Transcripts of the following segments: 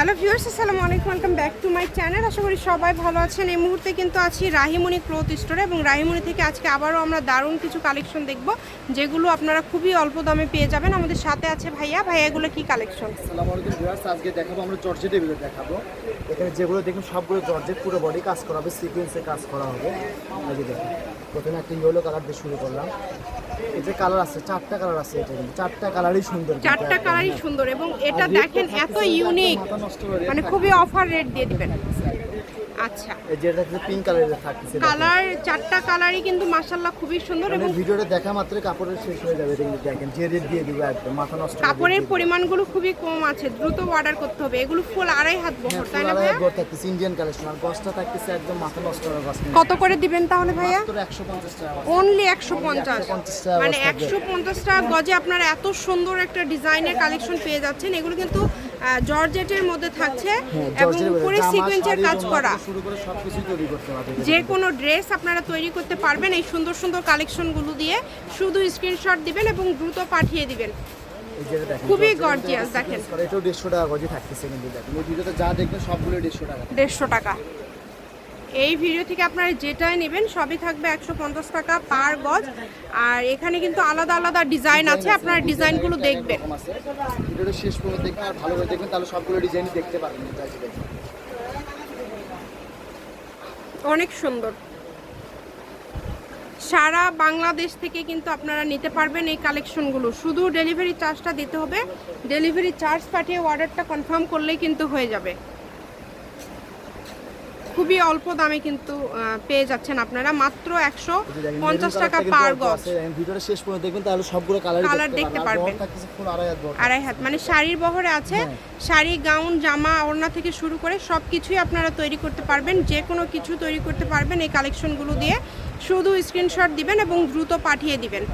Hello viewers আসসালামু আলাইকুম welcome back to my channel. আশা করি সবাই ভালো আছেন। এই মুহূর্তে কিন্তু আছি রাহিমণি ক্লথ স্টোরে এবং রাহিমণি থেকে আজকে আবারও আমরা দারুণ কিছু কালেকশন দেখব যেগুলো আপনারা খুবই অল্প দামে পেয়ে যাবেন। আমাদের সাথে আছে ভাইয়া। ভাইয়া এগুলো কি কালেকশন? আসসালামু আলাইকুম ভিউয়ার্স আজকে দেখাবো আমরা জর্জেট এগুলো দেখাবো। এখানে যেগুলো দেখুন সবগুলো জর্জেট পুরো বডি কাজ করা হবে সিকোয়েন্সে কাজ করা হবে। দেখুন প্রথমে একটা ইয়েলো কালার দিয়ে শুরু করলাম। এতে কালার আছে চারটা কালার আছে এটা চারটা কালারই সুন্দর চারটা কালারই সুন্দর এবং এটা দেখেন এত ইউনিক মানে খুবই অফার রেট দিয়ে দিবেন। আচ্ছা। যেটা হচ্ছে পিঙ্ক কালারের থাকতেছে কালার চারটা কালারই কিন্তু খুবই সুন্দর এবং ভিডিওটা দেখা মাত্রই কাপড়ের শেষ হয়ে যাবে এটা দেখেন যে রেট দিয়ে দিব একদম মাথা নষ্ট কাপড়ের পরিমাণগুলো খুবই কম আছে দ্রুত অর্ডার করতে হবে এগুলো ফুল আড়াই হাত বহর হ্যাঁ, তাই না ইন্ডিয়ান কালেকশন আর একদম মাথা নষ্ট কত করে দিবেন তাহলে ভাইয়া? মাত্র 150 টাকা অনলি একশো পঞ্চাশ। 150 মানে গজ টাকা আপনারা এত সুন্দর একটা ডিজাইনের কালেকশন পেয়ে যাচ্ছেন এগুলো কিন্তু জর্জেটের মধ্যে থাকছে হ্যাঁ, এবং জর্জেটের মধ্যে পুরো সিকোয়েন্সের কাজ করা। শুরু করে সবকিছুই তৈরি করতে পারবে যে কোনো ড্রেস আপনারা তৈরি করতে পারবেন এই সুন্দর সুন্দর কালেকশনগুলো দিয়ে। শুধু স্ক্রিনশট দিবেন এবং দ্রুত পাঠিয়ে দিবেন। খুবই একটা দেখেন। এটাও দেড়শো টাকা গজে থাকতেছে কিন্তু দেখেন। এই ভিডিওতে যা দেখবেন সবগুলো দেড়শো টাকা। দেড়শো টাকা। এই ভিডিও থেকে আপনারা যেটাই নেবেন সবই থাকবে একশো পঞ্চাশ টাকা পার গজ। আর এখানে কিন্তু আলাদা আলাদা ডিজাইন আছে আপনারা ডিজাইনগুলো দেখবেন। ভিডিওটা শেষ পর্যন্ত দেখবেন আর ভালো করে দেখবেন তাহলে সবগুলো ডিজাইনই দেখতে পারবেন এটা আছে দেখেন। অনেক সুন্দর। সারা বাংলাদেশ থেকে কিন্তু আপনারা নিতে পারবেন এই কালেকশনগুলো। শুধু ডেলিভারি চার্জটা দিতে হবে। ডেলিভারি চার্জ পাঠিয়ে অর্ডারটা কনফার্ম করলেই কিন্তু হয়ে যাবে। খুবই অল্প দামে কিন্তু পেয়ে যাচ্ছেন আপনারা। মাত্র একশো পঞ্চাশ টাকা পার গজ। ভিডিওটা শেষ পর্যন্ত দেখবেন তাহলে সবগুলো কালার দেখতে পারবেন। আড়াই হাত মানে শাড়ির বহরে আছে। হ্যাঁ। শাড়ি গাউন জামা ওড়না থেকে শুরু করে সব কিছুই আপনারা তৈরি করতে পারবেন। যে কোনো কিছু তৈরি করতে পারবেন এই কালেকশনগুলো দিয়ে। শুধু স্ক্রিনশট দিবেন এবং দ্রুত পাঠিয়ে দিবেন।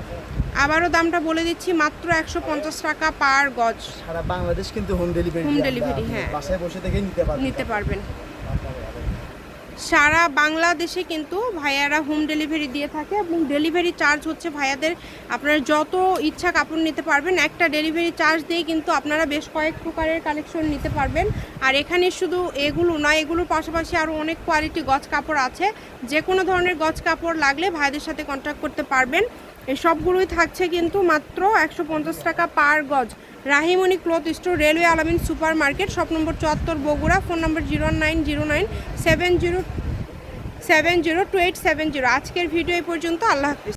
আবারও দামটা বলে দিচ্ছি মাত্র একশো পঞ্চাশ টাকা পার গজ। সারা বাংলাদেশ কিন্তু হোম ডেলিভারি হোম ডেলিভারি হ্যাঁ। বাসায় বসে থেকে নিতে পারবেন। নিতে পারবেন। সারা বাংলাদেশে কিন্তু ভাইয়ারা হোম ডেলিভারি দিয়ে থাকে এবং ডেলিভারি চার্জ হচ্ছে ভাইয়াদের আপনারা যত ইচ্ছা কাপড় নিতে পারবেন, একটা ডেলিভারি চার্জ দিয়ে কিন্তু আপনারা বেশ কয়েক প্রকারের কালেকশন নিতে পারবেন। আর এখানে শুধু এগুলো না, এগুলোর পাশাপাশি আরও অনেক কোয়ালিটি গজ কাপড় আছে। যে কোনো ধরনের গজ কাপড় লাগলে ভাইদের সাথে কন্ট্যাক্ট করতে পারবেন। এই সবগুলোই থাকছে কিন্তু মাত্র একশো পঞ্চাশ টাকা পার গজ। Rahimani cloth store, railway Alamin super market shop number চুয়াত্তর Bogura, phone number zero nine zero nine seven zero seven zero two eight seven zero. আজকের ভিডিও এই পর্যন্ত, আল্লাহ হাফিজ।